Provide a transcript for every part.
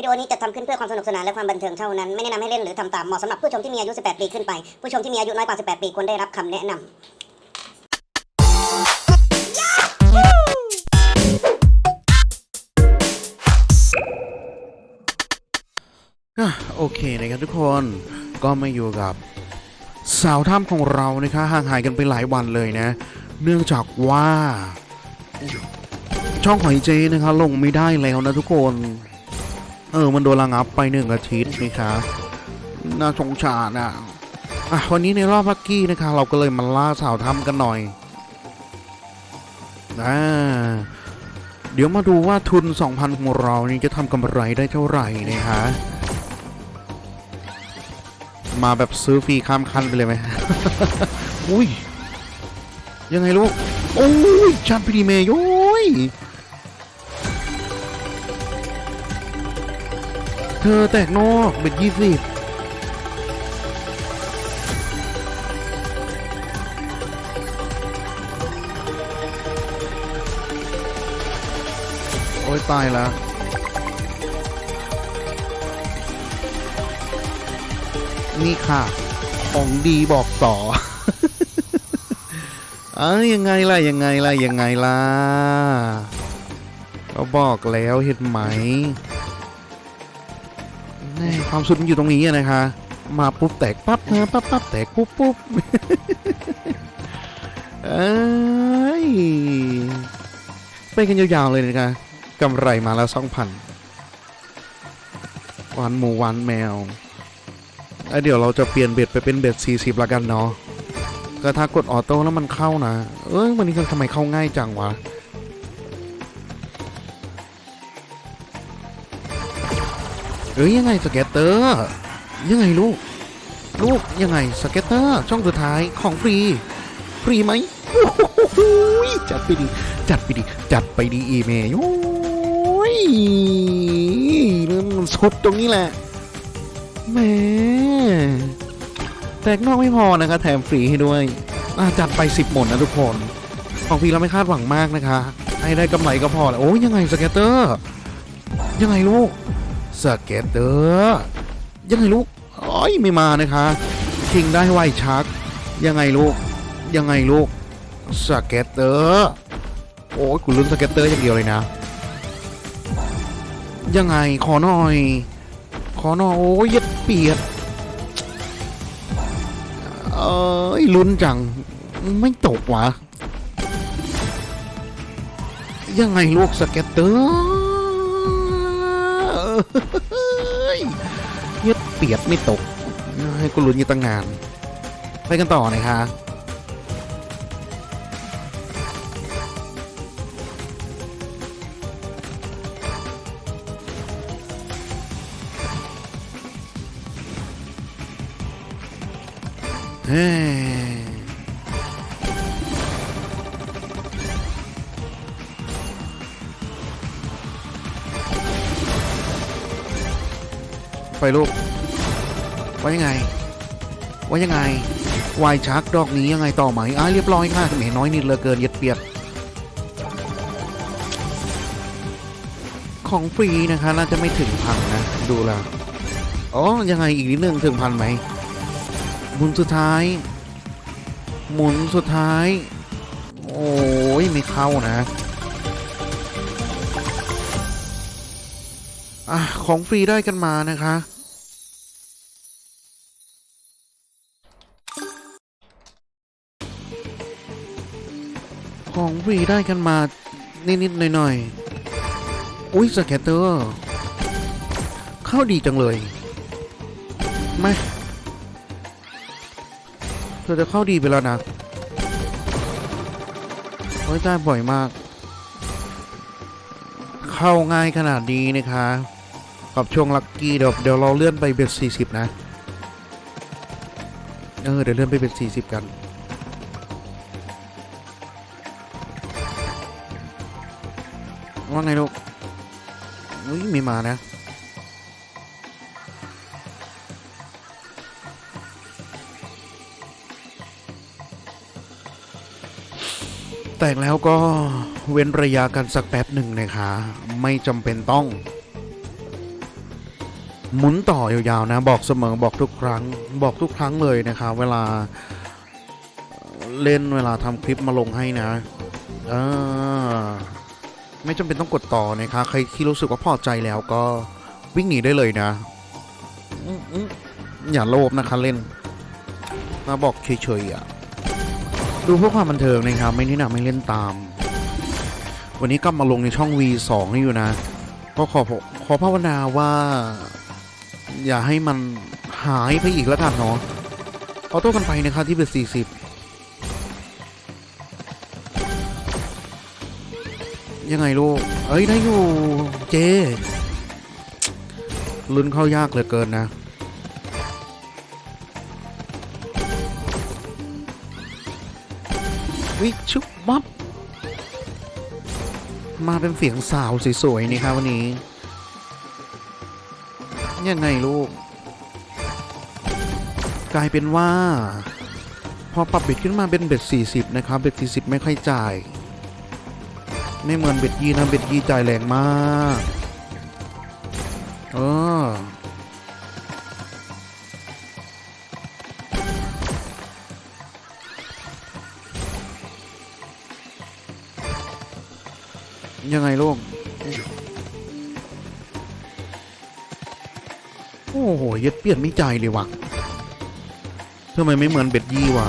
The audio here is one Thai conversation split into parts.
วิดีโอนี้จะทำขึ้นเพื่อความสนุกสนานและความบันเทิงเท่านั้น ไม่แนะนำให้เล่นหรือทำตาม เหมาะสำหรับผู้ชมที่มีอายุ 18 ปีขึ้นไป ผู้ชมที่มีอายุน้อยกว่า 18 ปีควรได้รับคำแนะนำโอเคนะครับทุกคนก็มาอยู่กับ สาวถ้ำของเรานะคะห่างหายกันไปหลายวันเลยนะ เนื่องจากว่า ช่องหอยเจนะคะลงไม่ได้แล้วนะทุกคน เออ มันโดนระงับไปหนึ่งอาทิตย์นะคะน่าสงสารอะอะวันนี้ในรอบพักกี้นะคะเราก็เลยมาล่าสาวถ้ำกันหน่อยอ่าเดี๋ยวมาดูว่าทุน 2,000 ของเรานี่จะทำกำไรได้เท่าไหร่นะคะมาแบบซื้อฟรีข้ามคันไปเลยไหมอุ้ย ยังไงลูก โอ้ยชันพีดีเมย์โย้ย เธอแตกนอกเบ็ดยี่สิบโอ้ยตายแล้วนี่ค่ะ ของดีบอกต่อเอ้ยยังไงล่ะ ยังไงล่ะ ยังไงล่ะเราบอกแล้วเห็นไหม ความสุดมันอยู่ตรงนี้อะนะคะ มาปุ๊บแตกปั๊บนะปั๊บปั๊บแตกปุ๊บปุ๊บเอ้ยไปกันยาวๆเลยนะคะกำไรมาแล้วสองพันวันหมูวันแมวเอ้ยเดี๋ยวเราจะเปลี่ยนเบ็ดไปเป็นเบ็ด40ละกันเนาะก็ถ้ากดออโต้แล้วมันเข้านะ เอ้ยวันนี้ทำไมเข้าง่ายจังวะ อ้ยยังไงสเก็ตเตอร์ ยังไงลูก ลูกยังไงสเก็ตเตอร์ช่องสุดท้ายของฟรี ฟรีไหมจัดไปดี จัดไปดี จัดไปดีอีเมย์โอ้ยเริ่มสุดตรงนี้แหละแหม่แตกนอกไม่พอนะคะแถมฟรีให้ด้วยจัดไป 10 หมดนะทุกคน ของฟรีเราไม่คาดหวังมากนะคะ ให้ได้กำไรก็พอแล้วโอ้ยยังไงสเก็ตเตอร์ ยังไงลูก สเก็ตเตอร์ยังไงลูกอ้ยไม่มานะคะคิงได้ไวชัก ยังไงลูก ยังไงลูกสเก็ตเตอร์โอ้ยคุณลุ้นสเก็ตเตอร์อย่างเดียวเลยนะ ยังไงขอหน่อย ขอหน่อยโอ้ยย็ดเปียดเอ้ยลุ้นจัง ไม่ตกวะยังไงลูกสเก็ตเตอร์ เอ้ยเย็ดเปียดไม่ตกให้กูลุ้นอยี่ตั้งงาน ไปกันต่อนะคะเฮ้ ไปลูกว่ายังไง ว่ายังไงวายชักดอกนี้ยังไงต่อไหมอะเรียบร้อยค่ะแหมน้อยนิดเหลือเกินเย็ดเปียดของฟรีนะคะน่าจะไม่ถึงพันนะ ดูลวอ๋อ ยังไงอีกนิดนึงถึงพันไหมหมุนสุดท้าย หมุนสุดท้าย โอ้ยไม่เข้านะอะของฟรีได้กันมานะคะ ของฟรีได้กันมา นิด ๆ หน่อย ๆ อุ้ยสแกตเตอร์ เข้าดีจังเลยไม่เธอจะเข้าดีไปแล้วนะโอ้ยได้บ่อยมาก เข้าง่ายขนาดนี้นะคะกับช่วงลัคกี้เดี๋ยวเดี๋ยวเราเลื่อนไปเป็นสี่สิบนะ เออ เดี๋ยวเลื่อนไปเป็นสี่สิบกัน ว่าไงลูกอุ้ยม่มานะแตกแล้วก็เว้นระยะกันสักแป๊บหนึ่งนะคะไม่จำเป็นต้อง หมุนต่อยาวๆนะ บอกเสมอบอกทุกครั้ง บอกทุกครั้งเลยนะคะ เวลาเล่นเวลาทำคลิปมาลงให้นะ เออ ไม่จำเป็นต้องกดต่อนะคะใครที่รู้สึกว่าพอใจแล้วก็วิ่งหนีได้เลยนะ อย่าโลภนะคะเล่นมาบอกเฉยๆอะดูเพื่อความบันเทิงนะครับไม่แนี่นะไม่เล่นตาม วันนี้กลับมาลงในช่อง V2 นี่อยู่นะ ก็ขอขอภาวนาว่า อย่าให้มันหายไปอีกแล้วกันเนาะออโต้กันไปนะครับที่เป็น40 ยังไงลูก เอ้ยได้อยู่เจลุ้นเข้ายากเหลือเกินนะ วิชุบมับมาเป็นเสียงสาวสวยๆนี่ครับวันนี้ ยังไงลูก กลายเป็นว่า พอปรับเบ็ดขึ้นมาเป็นเบ็ด40 นะครับ เบ็ด40 ไม่ค่อยจ่าย ไม่เหมือนเบ็ดยีนะเบ็ดยีจ่ายแรงมากเออยังไงลูก โอ้โห เย็ดเปลี่ยนไม่ใจเลยว่ะทำไมไม่เหมือนเบ็ดยี่วะ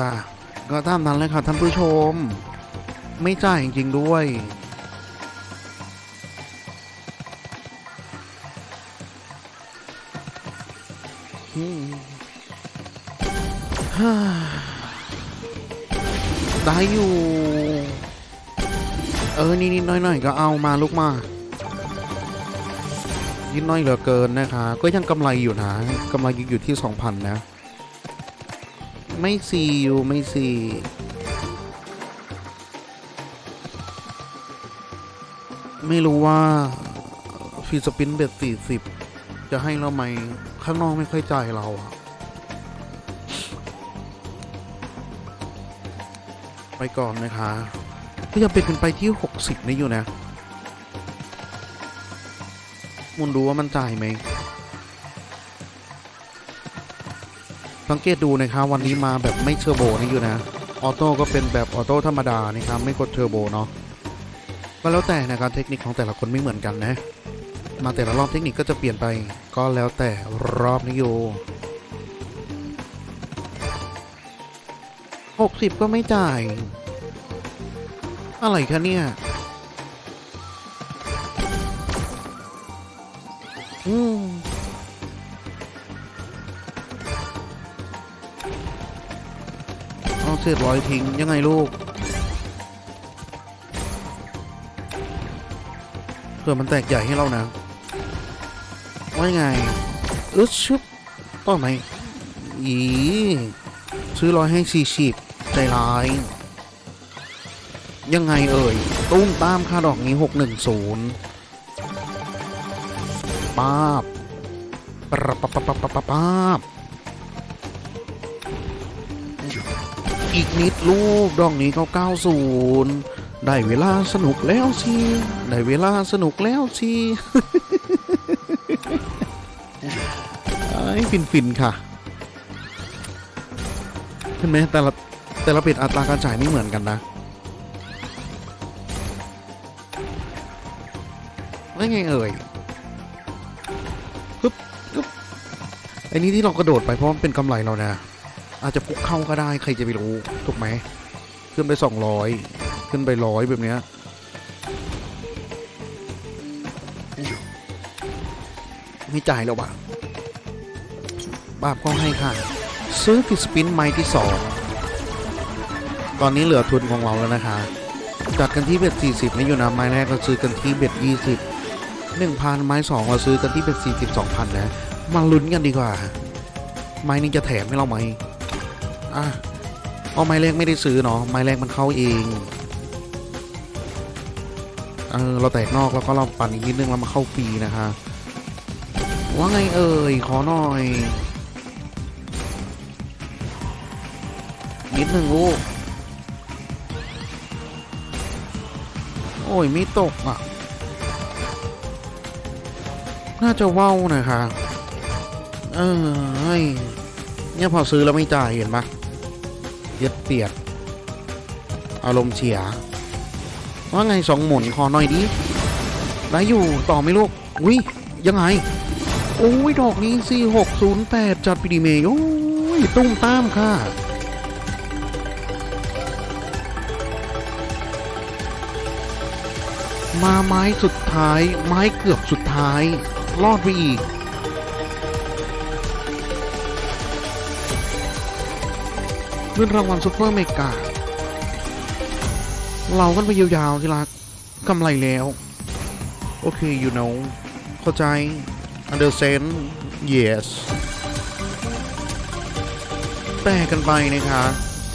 ค่ะ ก็ตามนั้นเลยค่ะท่านผู้ชม ไม่จ่ายจริง ๆ ด้วยฮ่าได้อยู่ เออนิดหน่อย ๆ ก็เอามาลูกมานิดน้อยเหลือเกินนะคะ ก็ยังกำไรอยู่นะกำไรอยู่ที่ 2,000 นะ ไม่ซีอยู่ไม่ซีไม่รู้ว่าฟีสปินเบ็ดสี่สิบจะให้เราไหม ข้างนอกไม่ค่อยจ่ายเราอะไปก่อนนะคะก็ยังเป็นไปที่หกสิบนี่อยู่นะมุนดูว่ามันจ่ายไหม สังเกตดูนะครับวันนี้มาแบบไม่เทอร์โบนี่อยู่นะออโต้ก็เป็นแบบออโต้ธรรมดานะครับไม่กดเทอร์โบเนาะก็แล้วแต่นะครับเทคนิคของแต่ละคนไม่เหมือนกันนะ มาแต่ละรอบเทคนิคก็จะเปลี่ยนไป ก็แล้วแต่รอบนิโยหกสิบก็ไม่จ่าย อะไรคะเนี่ย อืม เอาเศษร้อยทิ้งยังไงลูกเผื่อมันแตกใหญ่ให้เรานะว่ายังไงอึดชึบต่อไหมอีซื้อร้อยให้สี่สิบใจร้าย ยังไงเอ่ย ตุ้มตามค่าดอกนี้หกหนึ่งศูนย์ป้าบปรับปรับปรับปรับปรับ อีกนิดลูกดอกนี้เขาเก้าศูนย์ได้เวลาสนุกแล้วสิได้เวลาสนุกแล้วสิไอ้ฟินฟินค่ะเห็นไหมแต่ละแต่ละเป็ดอัตราการจ่ายไม่เหมือนกันนะว่าไงเอ่ยปึ๊บปึ๊บไอ้นี้ที่เรากระโดดไปเพราะมันเป็นกำไรเรานะ อาจจะฟุกเข้าก็ได้ใครจะไปรู้ถูกไหมขึ้นไปสองร้อยขึ้นไปร้อยแบบเนี้ยไม่จ่ายแล้วว่ะบาปก็ให้ค่ะ ซื้อฟิสปินไม้ที่สองตอนนี้เหลือทุนของเราแล้วนะคะจัดกันที่เบ็ด40นี่อยู่นะไม้แรกเราซื้อกันที่เบ็ด20 1,000 ไม้สองเราซื้อกันที่เบ็ด40 2,000 นะ มาลุ้นกันดีกว่า ไม้นี้จะแถมให้เราไหม อะเอาไม้แรกไม่ได้ซื้อเนาะไม้แรกมันเข้าเองเออเราแตกนอกแล้วก็เราปั่นอีกนิดนึงแล้วมาเข้าฟรีนะคะว่าไงเอ่ยขอหน่อย นิดหนึ่งลูกโอ้ยไม่ตกอะ น่าจะเว้าวนะคะ เออเฮ้ยเนี่ยพอซื้อแล้วไม่จ่ายเห็นปะ เย็ดเปียด อารมณ์เสีย ว่าไงสองหมุนขอหน่อยดิได้อยู่ต่อไหมลูกวิยังไงโอ้ยดอกนี้สี่หกศูนย์แปดจัดปีดีเมย์โอ้ยตุ้มตามค่ะมาไม้สุดท้าย ไม้เกือบสุดท้าย รอดไปอีก เงินรางวัลซุปเปอร์เมกา เรากันไปยาวๆที่รักกำไรแล้ว โอเค you know เข้าใจ understand yes แปลกันไปนะคะ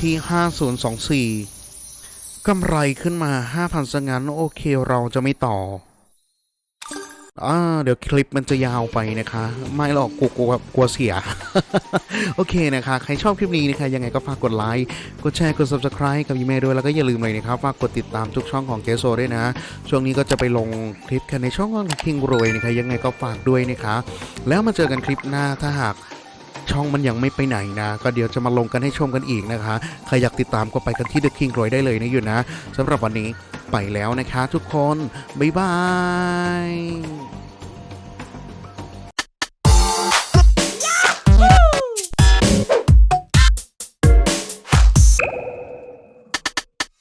ที่ 5024กำไรขึ้นมา 5,000ซะงั้น โอเคเราจะไม่ต่อ อ่าเดี๋ยวคลิปมันจะยาวไปนะคะ ไม่หรอกกลัวกลัวกลัวเสีย โอเคนะคะ ใครชอบคลิปนี้นะคะ ยังไงก็ฝากกดไลค์ กดแชร์ กด subscribe กับยีเมลด้วย แล้วก็อย่าลืมเลยนะครับ ฝากกดติดตามทุกช่องของเกโซด้วยนะ ช่วงนี้ก็จะไปลงคลิปกันในช่องของคิงรวยนะคะ ยังไงก็ฝากด้วยนะคะ แล้วมาเจอกันคลิปหน้าถ้าหาก ช่องมันยังไม่ไปไหนนะ ก็เดี๋ยวจะมาลงกันให้ชมกันอีกนะคะ ใครอยากติดตามก็ไปกันที่ The King Roy ได้เลยนะอยู่นะสำหรับวันนี้ไปแล้วนะคะ ทุกคน บ๊ายบาย